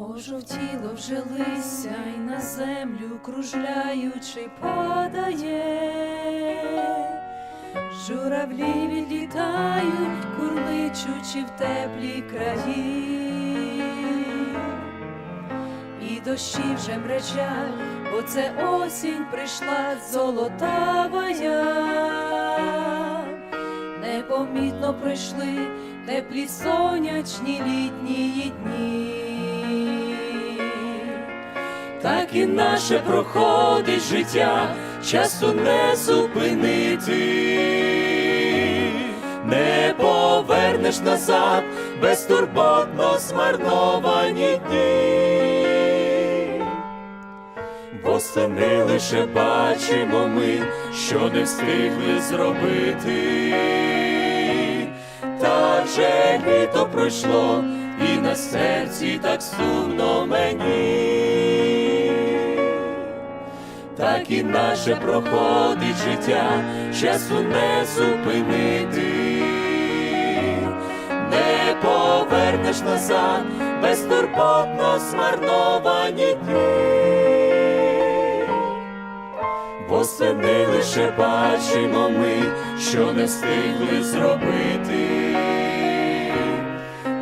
Пожовтіло вже листя і на землю кружляючи падає, журавлі відлітають, курличучи в теплі краї, і дощі вже мречать, бо це осінь прийшла золотавая, непомітно пройшли теплі сонячні літні дні. Так і наше проходить життя, часу не зупинити, не повернеш назад безтурботно змарновані дні. Восени лише бачимо ми, що не встигли зробити, та вже літо пройшло, і на серці так сумно мені, так і наше проходить життя, часу не зупинити, не повернеш назад, безтурботно змарновані дні. Восени лише бачимо ми, що не встигли зробити,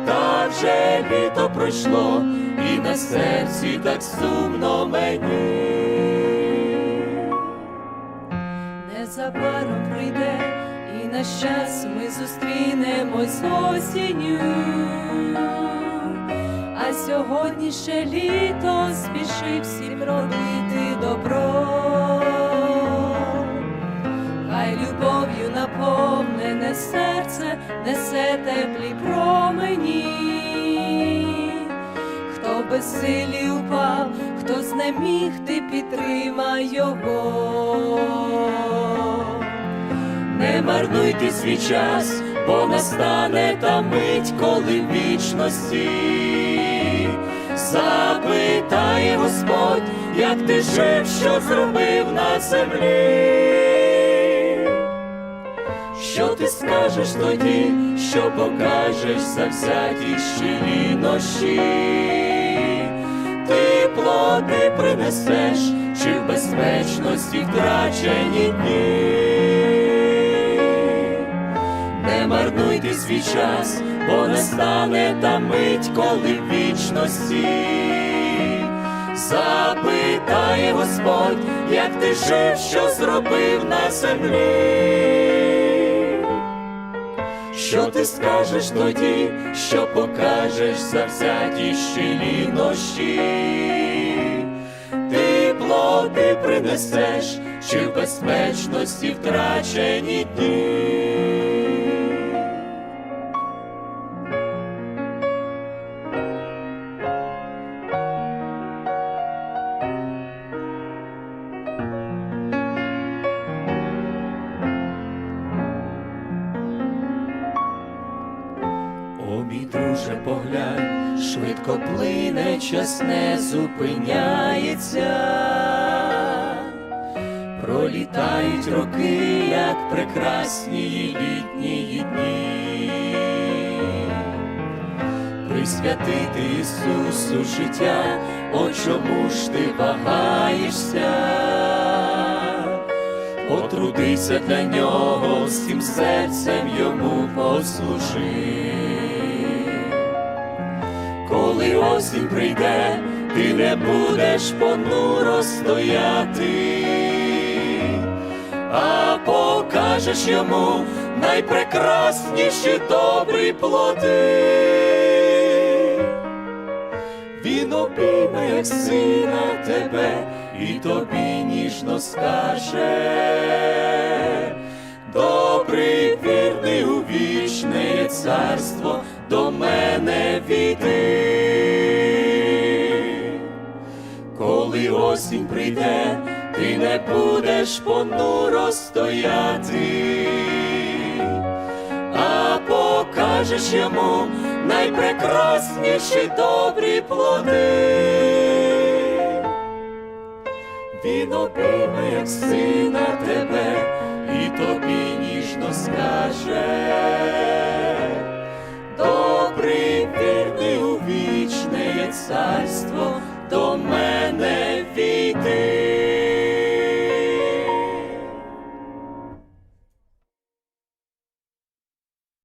та вже літо пройшло, і на серці так сумно мені. Незабаром прийде, і на щас ми зустрінемось осінню. А сьогодні ще літо спіши всім робити добро. Хай любов'ю наповнене серце несе теплі промені. Хто безсилі упав, хто знеміг, ти підтримай його. Не марнуйте свій час, бо настане та мить, коли в вічності запитає Господь, як ти жив, що зробив на землі. Що ти скажеш тоді, що покажеш завзяті щирі ноші? Ти принесеш, чи в безпечності втрачені дні? Не марнуйте свій час, бо настане та мить, коли в вічності запитає Господь, як ти жив, що зробив на землі. Що ти скажеш тоді, що покажеш завзяті щілі ноші? Ти принесеш, чи в безпечності втрачені дні? Друже, поглянь, швидко плине, час не зупиняється, пролітають роки, як прекрасні літні дні, присвятити Ісусу життя, о чому ж ти вагаєшся? Потрудися для нього, всім серцем йому послужи. Коли осінь прийде, ти не будеш понуро стояти, а покажеш йому найпрекрасніші добрі плоди. Він обійме, як сина тебе, і тобі ніжно скаже, добрий вірний у вічне царство до мене війди. Осінь прийде, ти не будеш понуро стояти а покажеш йому найпрекрасніші добрі плоди. Він обійме, як сина тебе, і тобі ніжно скаже, добрий вірний у вічне царство